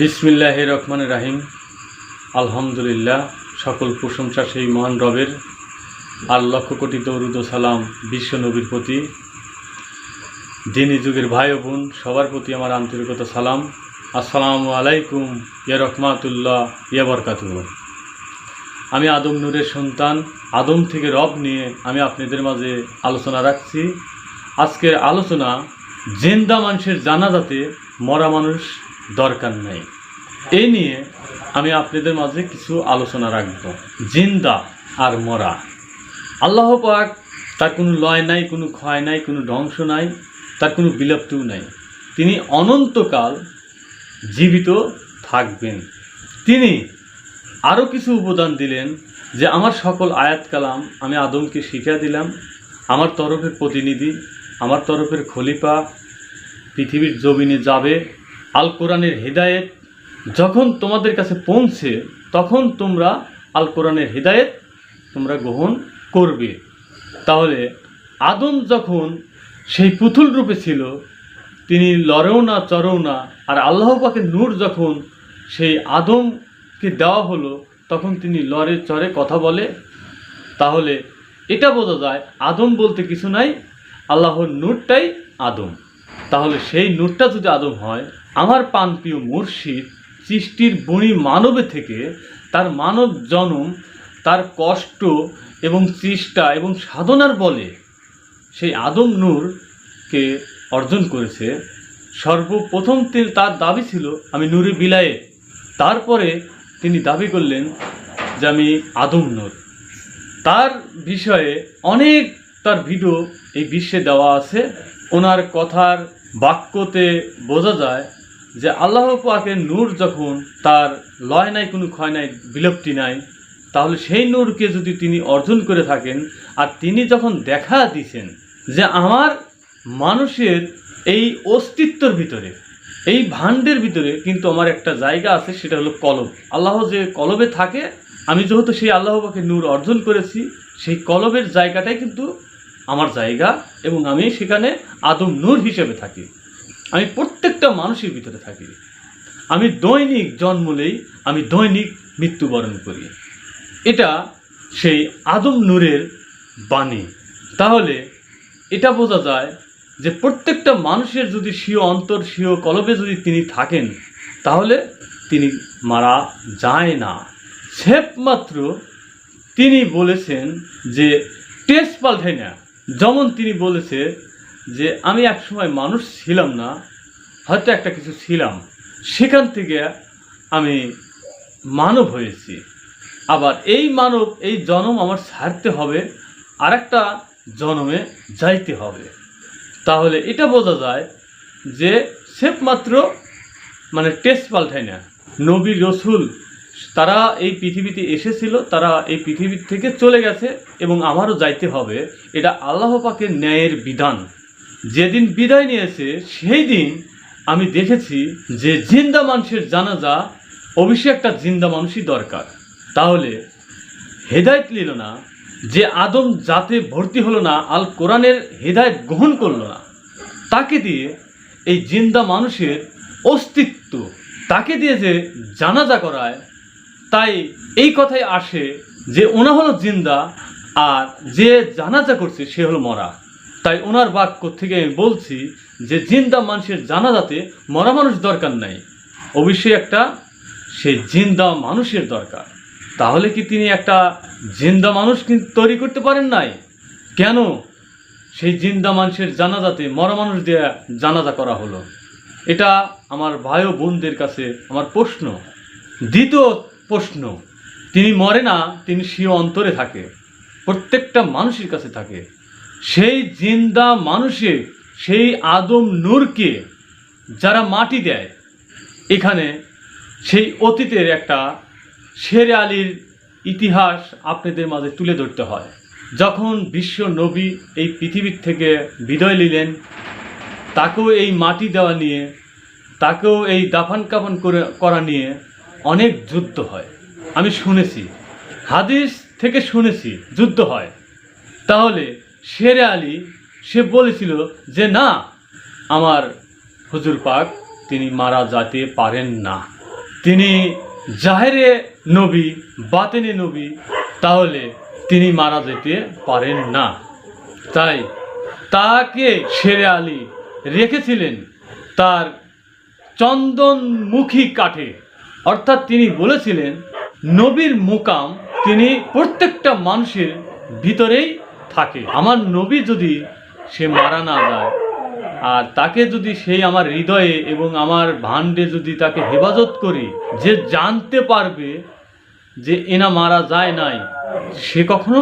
বিসমিল্লাহ রহমান রাহিম আলহামদুলিল্লাহ, সকল প্রশংসা সেই মহান রবের। আর লক্ষ কোটি দৌরুদ সালাম বিশ্ব নবীর প্রতি। দিনী যুগের ভাই বোন, সবার প্রতি আমার আন্তরিকতা সালাম। আসসালামু আলাইকুম, ইয়া রহমাতুল্লাহ, ইয়া বরকাতুহ। আমি আদম নূরের সন্তান, আদম থেকে রব নিয়ে আমি আপনাদের মাঝে আলোচনা রাখছি। আজকের আলোচনা, জেন্দা মানুষের জানাজাতে মরা মানুষ দরকার নেই। এই নিয়ে আমি আপনাদের মাঝে কিছু আলোচনা রাখব। জিন্দা আর মরা। আল্লাহ পাক, তার কোনো লয় নাই, কোনো ক্ষয় নাই, কোনো ধ্বংস নাই, তার কোনো বিলুপ্তিও নাই। তিনি অনন্তকাল জীবিত থাকবেন। তিনি আরও কিছু উপাদান দিলেন যে আমার সকল আয়াত কালাম আমি আদমকে শিখিয়ে দিলাম। আমার তরফের প্রতিনিধি, আমার তরফের খলিফা, পৃথিবীর জমিনে যাবে আল কোরআনের হেদায়েত যখন তোমাদের কাছে পৌঁছে, তখন তোমরা আল কোরআনের হেদায়েত তোমরা গ্রহণ করবে। তাহলে আদম যখন সেই পুতুল রূপে ছিল, তিনি লড়েও না, চড়েও না, আর আল্লাহ পাকের নূর যখন সেই আদমকে দেওয়া হলো, তখন তিনি লড়ে, চড়ে কথা বলে। তাহলে এটা বোঝা যায়, আদম বলতে কিছু নাই, আল্লাহর নূরটাই আদম। তাহলে সেই নূরটা যদি আদম হয় আমার পানপ্রিয় মুর্শিদ সৃষ্টির বণি মানবে থেকে তার মানব জনম, তার কষ্ট এবং চেষ্টা এবং সাধনার বলে সেই আদম নূরকে অর্জন করেছে। সর্বপ্রথম তিনি তার দাবি ছিল, আমি নূরে বিলায়ে। তারপরে তিনি দাবি করলেন যে, আমি আদম নূর। তার বিষয়ে অনেক তার ভিডিও এই বিশ্বে দেওয়া আছে। ওনার কথার বাক্যতে বোঝা যায় যে আল্লাহ পাকের নূর যখন তার লয় নাই, কোনো ক্ষয় নাই, বিলুপ্তি নাই, তাহলে সেই নূরকে যদি তিনি অর্জন করে থাকেন, আর তিনি যখন দেখা দিছেন যে আমার মানুষের এই অস্তিত্বর ভিতরে, এই ভাণ্ডের ভিতরে কিন্তু আমার একটা জায়গা আছে, সেটা হলো কলব। আল্লাহ যে কলবে থাকে, আমি যেহেতু সেই আল্লাহ পাকে নূর অর্জন করেছি, সেই কলবের জায়গাটাই কিন্তু আমার জায়গা, এবং আমি সেখানে আদম নূর হিসেবে থাকি। আমি প্রত্যেকটা মানুষের ভিতরে থাকি। আমি দৈনিক জন্মলেই আমি দৈনিক মৃত্যুবরণ করি। এটা সেই আদম নূরের বাণী। তাহলে এটা বোঝা যায় যে প্রত্যেকটা মানুষের যদি স্বীয় অন্তর, স্বীয় কলবে যদি তিনি থাকেন, তাহলে তিনি মারা যায় না। সেপ মাত্র তিনি বলেছেন যে টেস্ট পাল্টে না। যেমন তিনি বলেছে যে আমি একসময় মানুষ ছিলাম না, হয়তো একটা কিছু ছিলাম। সেখান থেকে আমি মানব হয়েছি। আবার এই মানব, এই জনম আমার ছাড়তে হবে আর একটা জন্মে যাইতে হবে। তাহলে এটা বোঝা যায় যে সেফ মাত্র মানে টেস্ট পাল্টায় না। নবী রসুল, তারা এই পৃথিবীতে এসেছিল, তারা এই পৃথিবীর থেকে চলে গেছে এবং আমারও যাইতে হবে। এটা আল্লাহ পাকের ন্যায়ের বিধান। যেদিন বিদায় নিয়েছে, সেই দিন আমি দেখেছি যে জিন্দা মানুষের জানাজা অবশ্যই একটা জিন্দা মানুষই দরকার। তাহলে হেদায়ত নিল না, যে আদম জাতে ভর্তি হলো না, আল কোরআনের হেদায়ত গ্রহণ করল না। তাকে দিয়ে এই জিন্দা মানুষের অস্তিত্ব, তাকে দিয়ে যে জানাজা করায়, তাই এই কথাই আসে যে ওনা হলো জিন্দা, আর যে জানাজা করছে সে হলো মরা। তাই ওনার বাক্য থেকে আমি বলছি যে জিন্দা মানুষের জানাজাতে মরা মানুষ দরকার নাই। অবশ্যই একটা সেই জিন্দা মানুষের দরকার। তাহলে কি তিনি একটা জিন্দা মানুষ কিন্তু তৈরি করতে পারেন নাই? কেন সেই জিন্দা মানুষের জানাজাতে মরা মানুষ দিয়ে জানাজা করা হলো? এটা আমার ভাই ও বোনদের কাছে আমার প্রশ্ন। দ্বিতীয় প্রশ্ন, তিনি মরে না, তিনি স্বীয় অন্তরে থাকে। প্রত্যেকটা মানুষের কাছে থাকে। সেই জিন্দা মানুষে, সেই আদম নূরকে যারা মাটি দেয়, এখানে সেই অতীতের একটা শের আলীর ইতিহাস আপনাদের মাঝে তুলে ধরতে হয়। যখন বিশ্ব নবী এই পৃথিবীর থেকে বিদায় নিলেন, তাকেও এই মাটি দেওয়া নিয়ে, তাকেও এই দাফান কাফান করে, করা নিয়ে অনেক যুদ্ধ হয়। আমি শুনেছি, হাদিস থেকে শুনেছি, যুদ্ধ হয়। তাহলে শেরে আলী, সে বলেছিল যে, না, আমার হুজুর পাক, তিনি মারা যেতে পারেন না। তিনি জাহেরে নবী, বাতেনে নবী, তাহলে তিনি মারা যেতে পারেন না। তাই তাকে শেরে আলী রেখেছিলেন তার চন্দনমুখী কাঠে। অর্থাৎ তিনি বলেছিলেন, নবীর মুকাম তিনি প্রত্যেকটা মানুষের ভিতরেই থাকে। আমার নবী যদি সে মারা না যায়, আর তাকে যদি সেই আমার হৃদয়ে এবং আমার ভাণ্ডে যদি তাকে হেফাজত করি, যে জানতে পারবে যে এনা মারা যায় নাই, সে কখনো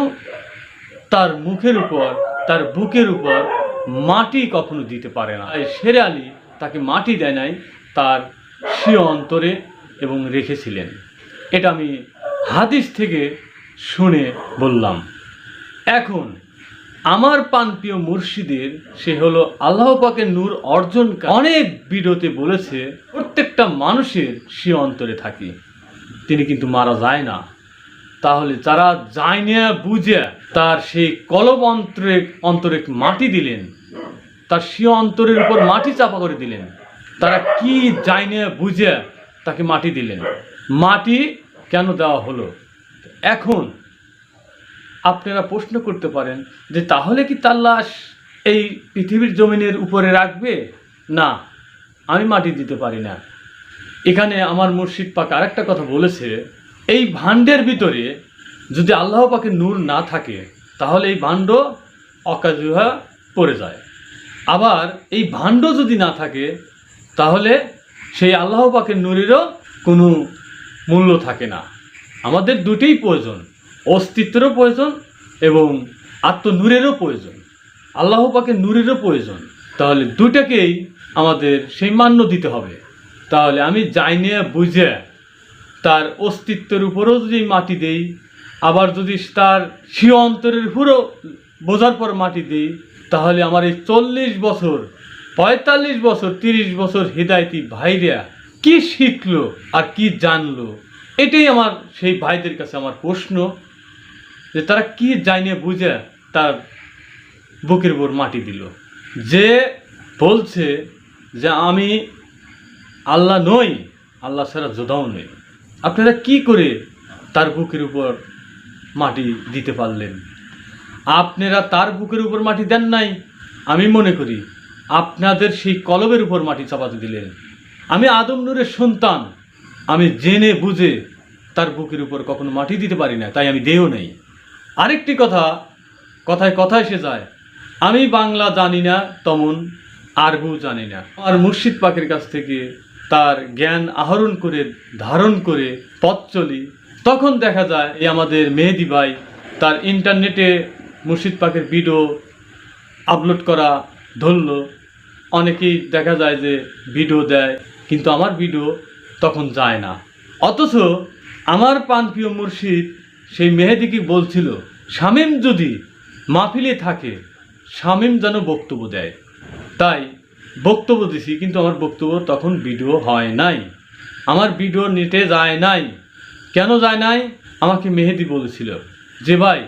তার মুখের উপর, তার বুকের উপর মাটি কখনো দিতে পারে না। শেরে আলী তাকে মাটি দেয় নাই, তার স্বীয় অন্তরে এবং রেখেছিলেন। এটা আমি হাদিস থেকে শুনে বললাম। এখন আমার পানপ্রিয় মুর্শিদের, সে হলো আল্লাহ পাকের নূর অর্জন অনেক ভিডিওতে বলেছে, প্রত্যেকটা মানুষের সে অন্তরে থাকে। তিনি কিন্তু মারা যায় না। তাহলে যারা যায় বুঝে তার সেই কলব অন্তরে অন্তরে মাটি দিলেন, তার সে অন্তরের উপর মাটি চাপা করে দিলেন, তারা কি যায় বুঝে তাকে মাটি দিলেন? মাটি কেন দেওয়া হলো? এখন আপনারা প্রশ্ন করতে পারেন যে তাহলে কি তার লাশ এই পৃথিবীর জমিনের উপরে রাখবে? না, আমি মাটি দিতে পারি না। এখানে আমার মুর্শিদ পাক আরেকটা কথা বলেছে, এই ভাণ্ডের ভিতরে যদি আল্লাহ পাকের নূর না থাকে, তাহলে এই ভাণ্ড অকাজুহা পড়ে যায়। আবার এই ভাণ্ড যদি না থাকে, তাহলে সেই আল্লাহ পাকের নূরেরও কোনো মূল্য থাকে না। আমাদের দুটোই প্রয়োজন। অস্তিত্বেরও প্রয়োজন এবং আত্মনূরেরও প্রয়োজন। আল্লাহ পাকের নূরেরও প্রয়োজন। তাহলে দুটাকেই আমাদের সেই মান্য দিতে হবে। তাহলে আমি যাই নিয়ে বুঝে তার অস্তিত্বের উপরেও যদি মাটি দেই, আবার যদি তার স্বীয় অন্তরের উপরও বোঝার পর মাটি দিই, তাহলে আমার এই চল্লিশ বছর, পঁয়তাল্লিশ বছর, তিরিশ বছর হৃদায়তি ভাইরা কি শিখলো আর কি জানলো? এটাই আমার সেই ভাইদের কাছে আমার প্রশ্ন। যে তারা কি জানে বুঝে তার বুকের উপর মাটি দিল। যে বলছে যে আমি আল্লাহ নই, আল্লাহ ছাড়া যোধাও নই। আপনারা কি করে তার বুকের উপর মাটি দিতে পারলেন? আপনারা তার বুকের উপর মাটি দেন নাই। আমি মনে করি আপনাদের সেই কলবের উপর মাটি চাপাতে দিলেন। আমি আদম নূরের সন্তান। আমি জেনে বুঝে তার বুকের উপর কখনো মাটি দিতে পারি না, তাই আমি দেও নেই। আরেকটি কথা, কথায় কথায় এসে যায়, আমি বাংলা জানি না, তমন আরবু জানি না। আর মুর্শিদ পাকের কাছ থেকে তার জ্ঞান আহরণ করে, ধারণ করে পথ চলি। তখন দেখা যায়, এই আমাদের মেহেদি ভাই তার ইন্টারনেটে মুর্শিদ পাকের ভিডিও আপলোড করা ধরল। অনেকেই দেখা যায় যে ভিডিও দেয়, কিন্তু আমার ভিডিও তখন যায় না। অথচ আমার পানপ্রিয় মুর্শিদ সেই মেহেদিকে বলছিল? শামীম যদি মাহফিলে থাকে, শামীম যেন বক্তব্য দেয়। তাই বক্তব্য দিছি, কিন্তু আমার বক্তব্য তখন ভিডিও হয় নাই। আমার ভিডিও নেটে যায় নাই। কেন যায় নাই? আমাকে মেহেদি বলেছিল যে, ভাই,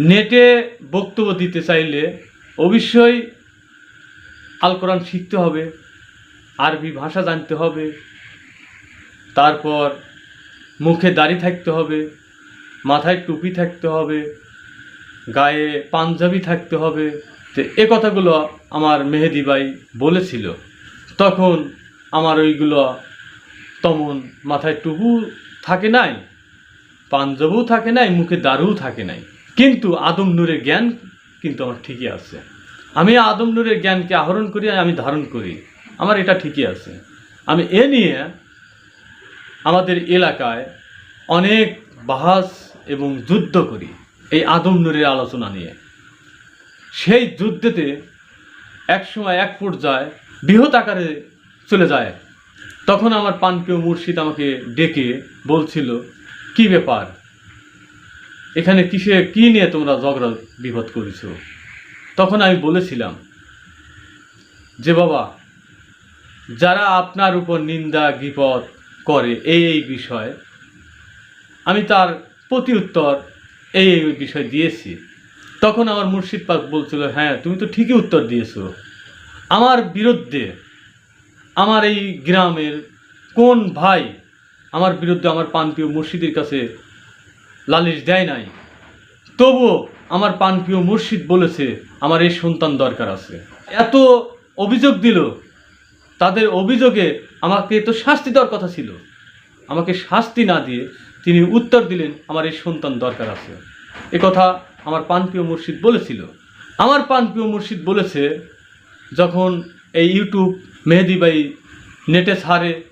নেটে বক্তব্য দিতে চাইলে অবশ্যই আল কোরআন শিখতে হবে, আরবি ভাষা জানতে হবে, তারপর মুখে দাড়ি থাকতে হবে মাথায় টুপি থাকতে হবে, গায়ে পাঞ্জাবি থাকতে হবে। তো এ কথাগুলো আমার মেহেদি ভাই বলেছিল। তখন আমার ওইগুলো তেমন মাথায় টুপু থাকে নাই, পাঞ্জাবও থাকে নাই, মুখে দারুও থাকে নাই। কিন্তু আদম নূরের জ্ঞান কিন্তু আমার ঠিকই আছে। আমি আদম নূরের জ্ঞানকে আহরণ করি, আমি ধারণ করি। আমার এটা ঠিকই আছে। আমি এ নিয়ে আমাদের এলাকায় অনেক বাহাস এবং যুদ্ধ করি। এই আদম নূরের আলোচনা নিয়ে। সেই যুদ্ধেতে একসময় এক পর্যায়ে বৃহৎ আকারে চলে যায়। তখন আমার পানপ্রিয় মুর্শিদ আমাকে ডেকে বলছিল, কি ব্যাপার? এখানে কিসে, কি নিয়ে তোমরা ঝগড়া বিপদ করেছ? তখন আমি বলেছিলাম, যে বাবা, যারা আপনার উপর নিন্দা, বিপদ করে এই এই বিষয়, আমি তার প্রতি উত্তর এই এই বিষয় দিয়েছি। তখন আমার মুর্শিদ পাক বলছিল হ্যাঁ তুমি তো ঠিকই উত্তর দিয়েছ। আমার বিরুদ্ধে, আমার এই গ্রামের কোন ভাই আমার বিরুদ্ধে আমার পানপ্রিয় মুর্শিদের কাছে লালিশ দেয় নাই? তবুও আমার পানপ্রিয় মুর্শিদ বলেছে, আমার এই সন্তান দরকার আছে। এত অভিযোগ দিল। তাদের অভিযোগে আমাকে তো শাস্তি দেওয়ার কথা ছিল। আমাকে শাস্তি না দিয়ে তিনি উত্তর দিলেন, আমার এই সন্তান দরকার আছে। এ কথা আমার পানপ্রিয় মুর্শিদ বলেছিল। আমার পানপ্রিয় মুর্শিদ বলেছে, যখন এই ইউটিউব মেহেদি ভাই নেটে ছাড়ে,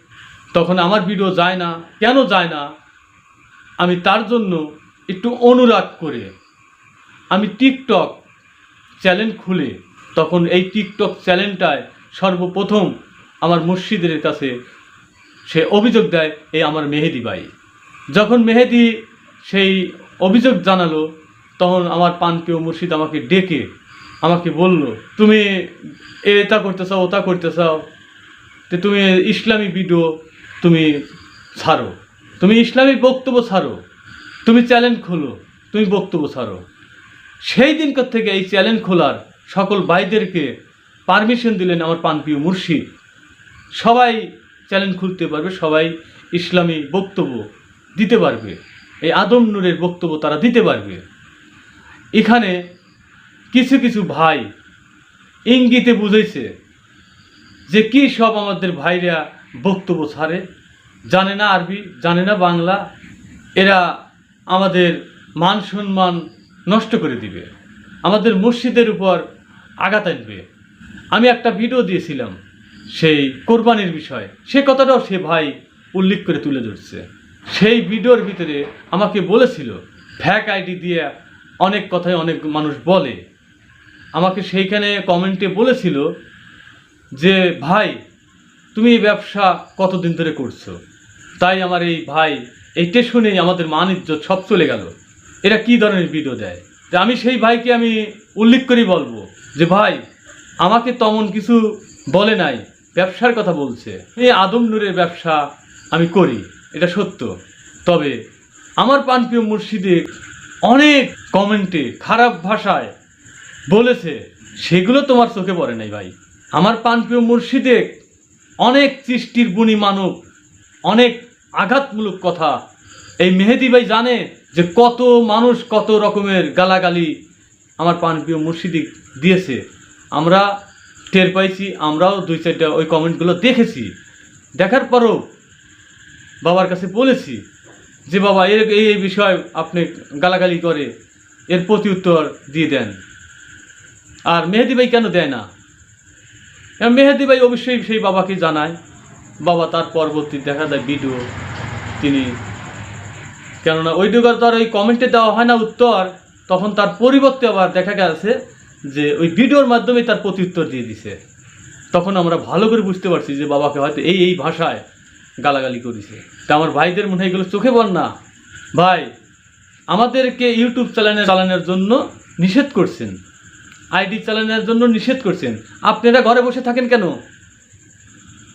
তখন আমার ভিডিও যায় না। কেন যায় না? আমি তার জন্য একটু অনুরাগ করে। আমি টিকটক চ্যানেল খুলে, তখন এই টিকটক চ্যানেলটায় সর্বপ্রথম আমার মুর্শিদের কাছে সে অভিযোগ দেয়, এই আমার মেহেদি ভাই। যখন মেহেদি সেই অভিযোগ জানালো, তখন আমার পানপ্রিয় মুর্শিদ আমাকে ডেকে, আমাকে বলল, তুমি এটা করতে চাও ওটা করতে চাও তো তুমি ইসলামী ভিডিও তুমি ছাড়ো, তুমি ইসলামী বক্তব্য ছাড়ো, তুমি চ্যালেঞ্জ খোলো, তুমি বক্তব্য ছাড়ো। সেই দিনকার থেকে এই চ্যালেঞ্জ খোলার সকল ভাইদেরকে পারমিশন দিলেন আমার পানপ্রিয় মুর্শিদ। সবাই চ্যালেঞ্জ খুলতে পারবে, সবাই ইসলামী বক্তব্য দিতে পারবে। এই আদম নূরের বক্তব্য তারা দিতে পারবে। এখানে কিছু কিছু ভাই ইঙ্গিতে বুঝেছে যে কি সব আমাদের ভাইরা বক্তব্য ছাড়ে। জানে না আরবি, জানে না বাংলা, এরা আমাদের মান সম্মান নষ্ট করে দিবে। আমাদের মসজিদের উপর আঘাত আনবে। আমি একটা ভিডিও দিয়েছিলাম সেই কোরবানির বিষয়। সে কথাটাও সে ভাই উল্লেখ করে তুলে ধরছে। সেই ভিডিওর ভিতরে আমাকে বলেছিল, ফ্যাক আইডি দিয়ে অনেক কথাই অনেক মানুষ বলে। আমাকে সেইখানে কমেন্টে বলেছিল যে, ভাই, তুমি এই ব্যবসা কতদিন ধরে করছ? তাই আমার এই ভাই এইটা শুনেই আমাদের মান ইজ্জত সব চলে গেল। এরা কি ধরনের ভিডিও দেয়? তা আমি সেই ভাইকে আমি উল্লেখ করি বলব যে, ভাই, আমাকে তেমন কিছু বলে নাই, ব্যবসার কথা বলছে। এই আদম নূরের ব্যবসা আমি করি। এটা সত্য। তবে আমার পানপ্রিয় মুর্শিদে অনেক কমেন্টে খারাপ ভাষায় বলেছে, সেগুলো তোমার চোখে পড়ে নাই ভাই। আমার পানপ্রিয় মুর্শিদে অনেক সৃষ্টির গুণী মানব, অনেক আঘাতমূলক কথা। এই মেহেদি ভাই জানে যে কত মানুষ কত রকমের গালাগালি আমার পানপ্রিয় মুর্শিদি দিয়েছে। আমরা টের পাইছি, আমরাও দুই চারটা ওই কমেন্টগুলো দেখেছি। দেখার পরও বাবার কাছে বলেছি যে, বাবা, এর, এই এই বিষয় আপনি গালাগালি করে, এর প্রতি উত্তর দিয়ে দেন। আর মেহেদি ভাই কেন দেয় না? মেহেদি ভাই অবশ্যই সেই বাবাকে জানায়। বাবা তার পরবর্তী দেখা যায় ভিডিও তিনি, কেননা ওই দুগার তো আর ওই কমেন্টে দেওয়া হয় না উত্তর। তখন তার পরিবর্তে আবার দেখা গেছে যে, ওই ভিডিওর মাধ্যমে তার প্রত্যুত্তর দিয়ে দিছে। তখন আমরা ভালো করে বুঝতে পারছি যে, বাবাকে হয়তো এই এই ভাষায় গালাগালি করেছে। তা আমার ভাইদের মনে হয় এগুলো চোখে পড় না। ভাই, আমাদেরকে ইউটিউব চ্যানেলে চালানোর জন্য নিষেধ করছেন। আইডি চালানোর জন্য নিষেধ করছেন। আপনারা ঘরে বসে থাকেন কেন?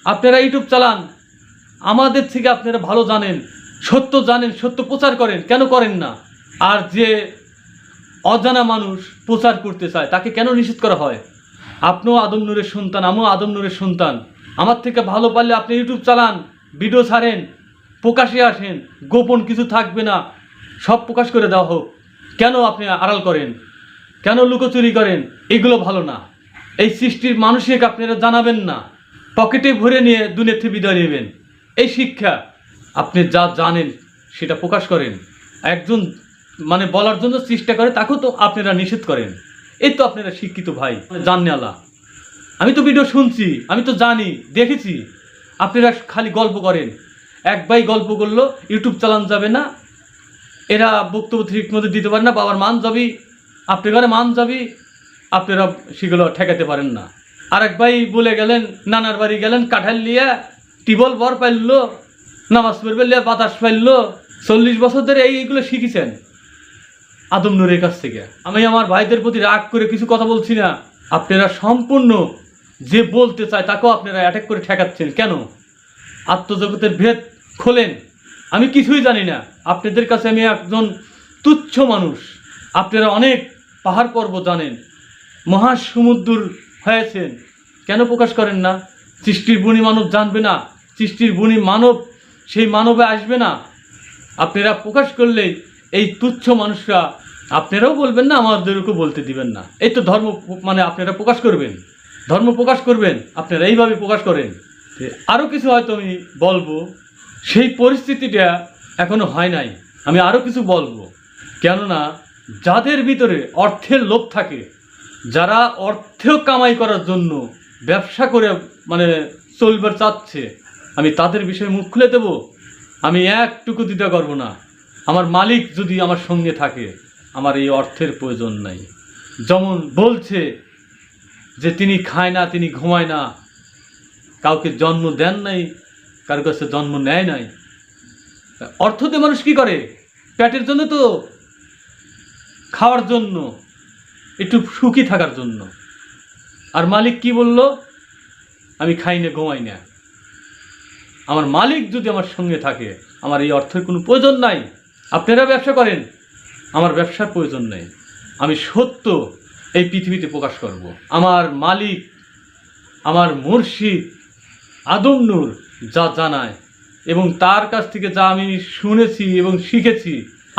আপনারা ইউটিউব চালান। আমাদের থেকে আপনারা ভালো জানেন, সত্য জানেন, সত্য প্রচার করেন। কেন করেন না? আর যে অজানা মানুষ প্রচার করতে চায়, তাকে কেন নিষেধ করা হয়? আপনিও আদম নূরের সন্তান, আমিও আদম নূরের সন্তান। আমার থেকে ভালো পারলে আপনি ইউটিউব চালান। ভিডিও ছাড়েন, প্রকাশে আসেন, গোপন কিছু থাকবে না, সব প্রকাশ করে দেওয়া হোক। কেন আপনি আড়াল করেন? কেন লুকোচুরি করেন? এগুলো ভালো না। এই সৃষ্টির মানুষকে আপনারা জানাবেন না। পকেটে ভরে নিয়ে দুনিয়াতে বিদায় নেবেন। এই শিক্ষা আপনি যা জানেন সেটা প্রকাশ করেন। একজন মানে বলার জন্য চেষ্টা করে তাকেও তো আপনারা নিষেধ করেন। এই তো আপনারা শিক্ষিত ভাই। জাননে আলা আমি তো ভিডিও শুনছি, আমি তো জানি, দেখেছি। আপনারা খালি গল্প করেন। এক ভাই গল্প করল, ইউটিউব চালান যাবে না। এরা বক্তব্য ঠিক মতো দিতে পারে না, বাবার মান যাবি আপনি ঘরে মান যাবি, আপনারা সেগুলো ঠেকাতে পারেন না। আর এক ভাই বলে গেলেন, নানার বাড়ি গেলেন, কাঁঠাল লিয়া, টিবল বর পাইলো, নামাজ পড়বে লিয়া, বাতাস পাইলো। চল্লিশ বছর ধরে এই এইগুলো শিখেছেন আদম নূরের কাছ থেকে। আমি আমার ভাইদের প্রতি রাগ করে কিছু কথা বলছি না। আপনারা সম্পূর্ণ যে বলতে চায় তাকেও আপনারা অ্যাটাক করে ঠেকাচ্ছেন। কেন? আত্মজগতের ভেদ খোলেন। আমি কিছুই জানি না। আপনাদের কাছে আমি একজন তুচ্ছ মানুষ। আপনারা অনেক পাহাড় পর্বত জানেন। মহাসমুদ্র হয়েছেন। কেন প্রকাশ করেন না? সৃষ্টির বুনি মানব জানবে না। সৃষ্টির বুনি মানব সেই মানবে আসবে না। আপনারা প্রকাশ করলে এই তুচ্ছ মানুষরা, আপনারাও বলবেন না, আমাদেরকেও বলতে দিবেন না। এই তো ধর্ম মানে আপনারা প্রকাশ করবেন। ধর্ম প্রকাশ করবেন আপনারা এইভাবে প্রকাশ করেন। আরও কিছু হয়তো আমি বলব সেই পরিস্থিতিটা এখনও হয় নাই। আমি আরও কিছু বলব। কেননা যাদের ভিতরে অর্থের লোভ থাকে যারা অর্থ কামাই করার জন্য ব্যবসা করে মানে চলবার চাচ্ছে আমি তাদের বিষয়ে মুখ খুলে দেব। আমি একটুকু দিতে পারব না। আমার মালিক যদি আমার সঙ্গে থাকে আমার এই অর্থের প্রয়োজন নাই। যেমন বলছে যে তিনি খায় না, তিনি ঘুমায় না। কাউকে জন্ম দেন নাই, কারও কাছে জন্ম নেয় নাই। অর্থ দিয়ে মানুষ কি করে? পেটের জন্য তো, খাওয়ার জন্য, একটু সুখী থাকার জন্য। আর মালিক কি বলল? আমি খাই না, ঘুমাই না। আমার মালিক যদি আমার সঙ্গে থাকে, আমার এই অর্থের কোনো প্রয়োজন নাই। আপনারা ব্যবসা করেন, আমার ব্যবসার প্রয়োজন নেই। আমি সত্য এই পৃথিবীতে প্রকাশ করব। আমার মালিক, আমার মুর্শিদ আদম নূর যা জানায় এবং তার কাছ থেকে যা আমি শুনেছি এবং শিখেছি,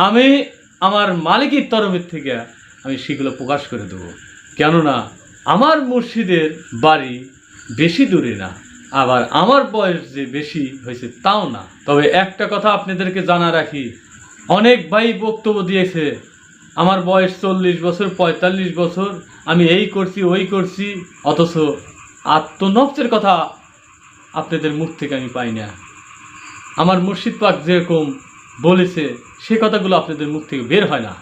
আমি আমার মালিকের তরফের থেকে আমি সেগুলো প্রকাশ করে দেবো কেননা আমার মুর্শিদের বাড়ি বেশি দূরে না, আবার আমার বয়স যে বেশি হয়েছে তাও না তবে একটা কথা আপনাদেরকে জানা রাখি, অনেক ভাই বক্তব্য দিয়েছে আমার বয়স চল্লিশ বছর, পঁয়তাল্লিশ বছর, আমি এই করছি, ওই করছি, অথচ আত্মনফসের কথা আপনাদের মুখ থেকে আমি পাই না। আমার মুর্শিদ পাক যেরকম বলেছে, সে কথাগুলো আপনাদের মুখ থেকে বের হয় না।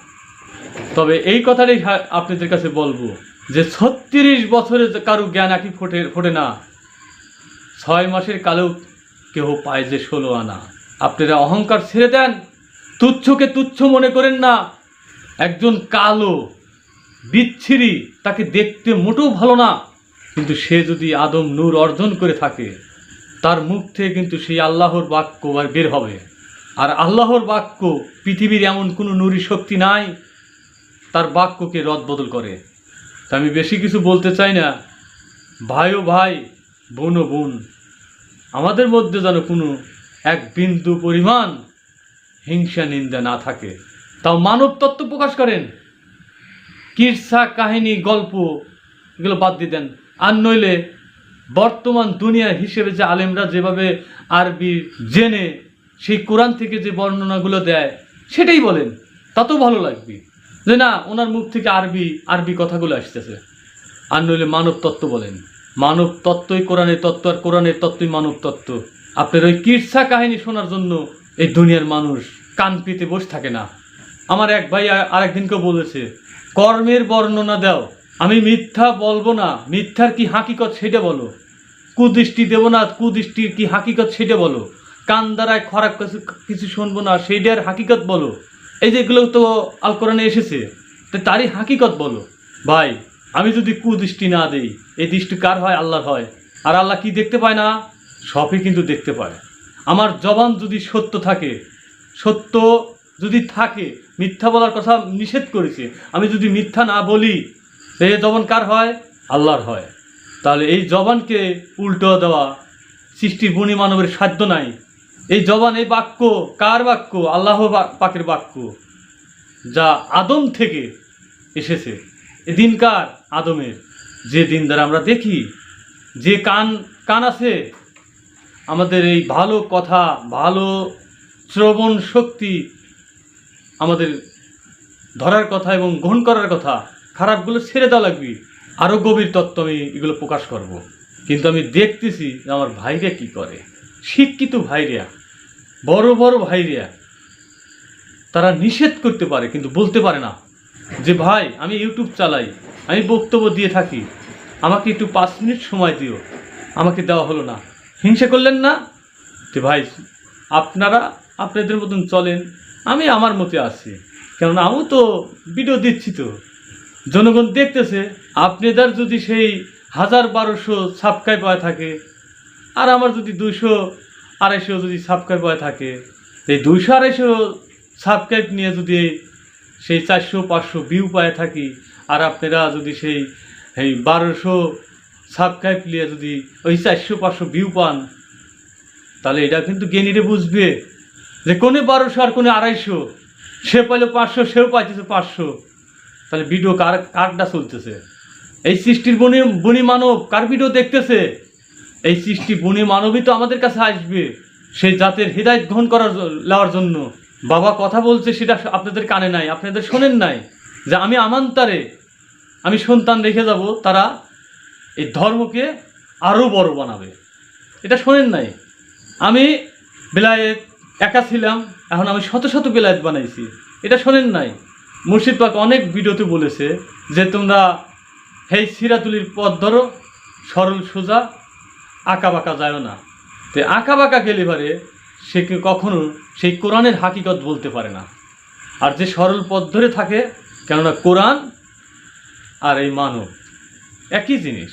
তবে এই কথাটাই আপনাদের কাছে বলব যে ছত্রিশ বছরে কারও জ্ঞান একই ফোটে ফোটে না। ছয় মাসের কালেও কেহ পায় যে ষোলো আনা। আপনারা অহংকার ছেড়ে দেন। তুচ্ছকে তুচ্ছ মনে করেন না। একজন কালো, বিচ্ছিরি, তাকে দেখতে মোটেও ভালো না। কিন্তু সে যদি আদম নূর অর্জন করে থাকে, তার মুখ থেকে কিন্তু সেই আল্লাহর বাক্য আর বের হবে। আর আল্লাহর বাক্য পৃথিবীর এমন কোনো নুরি শক্তি নাই, তার বাক্যকে রদ বদল করে। তা আমি বেশি কিছু বলতে চাই না। ভাই ও ভাই বোন ও বোন, আমাদের মধ্যে যেন কোনো এক বিন্দু পরিমাণ হিংসা নিন্দা না থাকে। তাও মানব তত্ত্ব প্রকাশ করেন। কিরসা কাহিনী, গল্প, এগুলো বাদ দিয়ে দেন। আর নইলে বর্তমান দুনিয়ার হিসেবে যে আলেমরা যেভাবে আরবি জেনে সেই কোরআন থেকে যে বর্ণনাগুলো দেয়, সেটাই বলেন। তাতেও ভালো লাগবে। যে না, ওনার মুখ থেকে আরবি আরবি কথাগুলো আসতেছে। আর নইলে মানব তত্ত্ব বলেন। মানব তত্ত্বই কোরআনের তত্ত্ব আর কোরআনের তত্ত্বই মানব তত্ত্ব। আপনার ওই কিরসা কাহিনী শোনার জন্য এই দুনিয়ার মানুষ কান পেতে বসে থাকে না। আমার এক ভাই আরেকদিনকে বলেছে, কর্মের বর্ণনা দাও। আমি মিথ্যা বলব না। মিথ্যার কি হাকিকত সেটা বলো। কুদৃষ্টি দেবো না, কুদৃষ্টির কি হাকিকত সেটা বলো। কান দ্বারায় খারাপ কিছু কিছু শুনব না, সেইটার হাকিকত বলো। এই যেগুলো তো আল কোরআনে এসেছে, তো তারই হাকিকত বলো। ভাই, আমি যদি কুদৃষ্টি না দেই, এই দৃষ্টি কার হয়? আল্লাহর হয়। আর আল্লাহ কি দেখতে পায় না? সবই কিন্তু দেখতে পায়। আমার জবান যদি সত্য থাকে, সত্য যদি থাকে, মিথ্যা বলার কথা নিষেধ করেছে, আমি যদি মিথ্যা না বলি সেই জবান কার হয়? আল্লাহর হয়। তাহলে এই জবানকে উল্টো দেওয়া সৃষ্টির গুণী মানবের সাধ্য নাই। এই জবান, এই বাক্য কার বাক্য? আল্লাহ পাকের বাক্য, যা আদম থেকে এসেছে। এ দিনকার আদমের। যে দিন দ্বারা আমরা দেখি, যে কান কান আছে, আমাদের এই ভালো কথা, ভালো শ্রবণ শক্তি আমাদের ধরার কথা এবং গ্রহণ করার কথা, খারাপগুলো ছেড়ে দেওয়া লাগবে। আরও গভীর তত্ত্ব আমি এগুলো প্রকাশ করব। কিন্তু আমি দেখতেছি আমার ভাইরা কি করে। শিক্ষিত ভাইরা, বড় বড় ভাইরা, তারা নিষেধ করতে পারে কিন্তু বলতে পারে না যে, ভাই, আমি ইউটিউব চালাই, আমি বক্তব্য দিয়ে থাকি। আমাকে একটু পাঁচ মিনিট সময় দিও। আমাকে দেওয়া হলো না। হিংসা করলেন না? যে, ভাই, আপনারা আপনাদের মতন চলেন আমি আমার মতে আছি। কেননা আমি তো ভিডিও দিচ্ছি তো। জনগণ দেখতেছে, আপনাদের যদি সেই হাজার বারোশো সাবস্ক্রাইব হয়ে থাকে, আর আমার যদি দুশো আড়াইশো যদি সাবস্ক্রাইব হয়ে থাকে এই দুইশো আড়াইশো সাবস্ক্রাইব নিয়ে যদি সেই চারশো, পাঁচশো ভিউ পায় থাকি, আর আপনারা যদি সেই, এই বারোশো সাবস্ক্রাইব নিয়ে যদি ওই চারশো, পাঁচশো ভিউ পান, তাহলে এটা কিন্তু জ্ঞানীরে বুঝবে। যে কোনে বারোশো আর কোনে আড়াইশো, সে পাইলো পাঁচশো, সেও পাইতেছে পাঁচশো। তাহলে ভিডিও কার, কারটা চলতেছে? এই সৃষ্টির বনি বনি মানব কার ভিডিও দেখতেছে? এই সৃষ্টি বনি মানবই তো আমাদের কাছে আসবে, সেই জাতের হৃদায়ত গ্রহণ করার নেওয়ার জন্য। বাবা কথা বলছে সেটা আপনাদের কানে নাই, আপনাদের শোনেন নাই। যে আমি আমান্তারে আমি সন্তান রেখে যাব, তারা এই ধর্মকে আরও বড় বানাবে। এটা শোনেন নাই। আমি বেলায়েত একা ছিলাম, এখন আমি শত শত বেলায়েত বানাইছি। এটা শোনেন নাই। মুর্শিদ পাক অনেক ভিডিওতে বলেছে যে তোমরা হেই সিরাতুলির পথ ধরো, সরল সোজা আঁকা বাঁকা যায় না। তো আঁকা বাঁকা গেলে পারে সে কখনো সেই কোরআনের হাকিকত বলতে পারে না। আর যে সরল পথ ধরে থাকে, কেননা কোরআন আর এই মানব একই জিনিস।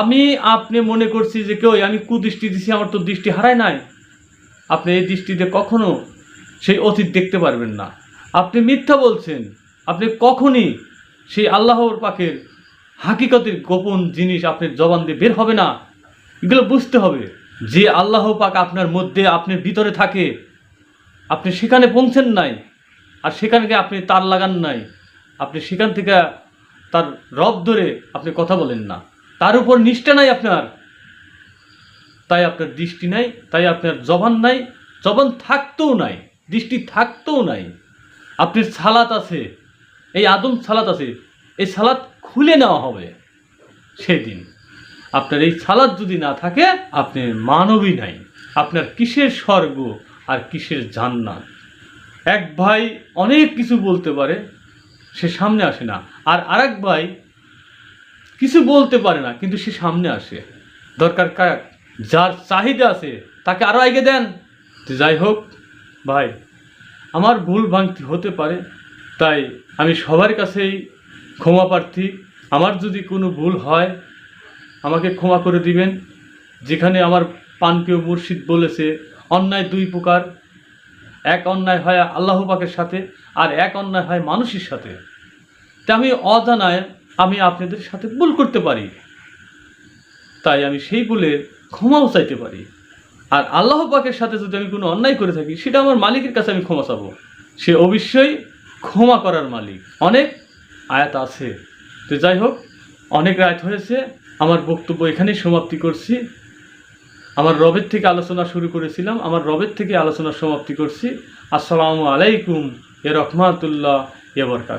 আমি, আপনি মনে করছি যে কেউ, আমি কুদৃষ্টি দিছি, আমার তো দৃষ্টি হারায় নাই। আপনি এই দৃষ্টিতে কখনো সেই অতীত দেখতে পারবেন না। আপনি মিথ্যা বলছেন। আপনি কখনই সেই আল্লাহর পাকের হাকিকতের গোপন জিনিস আপনার জবান দিয়ে বের হবে না। এগুলো বুঝতে হবে যে আল্লাহ পাক আপনার মধ্যে, আপনার ভিতরে থাকে। আপনি সেখানে পৌঁছেন নাই আর সেখানে গিয়ে আপনি তার লাগান নাই। আপনি সেখান থেকে তার রব ধরে আপনি কথা বলেন না। তার উপর নিষ্ঠা নাই আপনার। তাই আপনার দৃষ্টি নাই, তাই আপনার জবান নাই, জবান থাকতেও নাই, দৃষ্টি থাকতেও নাই। আপনার সালাত আছে, এই আদম সালাত আছে, এই সালাত খুলে নেওয়া হবে সেদিন। আপনার এই সালাদ যদি না থাকে, আপনি মানবই নাই। আপনার কিসের স্বর্গ আর কিসের জান্নাত? এক ভাই অনেক কিছু বলতে পারে, সে সামনে আসে না। আর আরেক ভাই কিছু বলতে পারে না, কিন্তু সে সামনে আসে। দরকার কার? যার চাহিদা আছে, তাকে আরও আগে দেন। যাই হোক, ভাই, আমার ভুল ভাঙতি হতে পারে, তাই আমি সবার কাছেই ক্ষমা প্রার্থী। আমার যদি কোনো ভুল হয়, আমাকে ক্ষমা করে দিবেন। যেখানে আমার পানপ্রিয় মুর্শিদ বলেছে, অন্যায় দুই প্রকার। এক অন্যায় হয় আল্লাহ পাকের সাথে, আর এক অন্যায় হয় মানুষের সাথে। তা আমি অজানায় আমি আপনাদের সাথে ভুল করতে পারি। তাই আমি সেই ভুলে ক্ষমাও চাইতে পারি। আর আল্লাহ পাকের সাথে যদি আমি কোনো অন্যায় করে থাকি, সেটা আমার মালিকের কাছে আমি ক্ষমা চাবো। সে অবশ্যই ক্ষমা করার মালিক। অনেক আয়াত আছে। তো যাই হোক, অনেক রাত হয়েছে। আমার বক্তব্য এখানেই সমাপ্তি করছি। আমার রবের থেকে আলোচনা শুরু করেছিলাম। আমার রবের থেকে আলোচনা সমাপ্তি করছি। আসসালামু আলাইকুম। এ রহমাতুল্লাহ। এ বরকাত।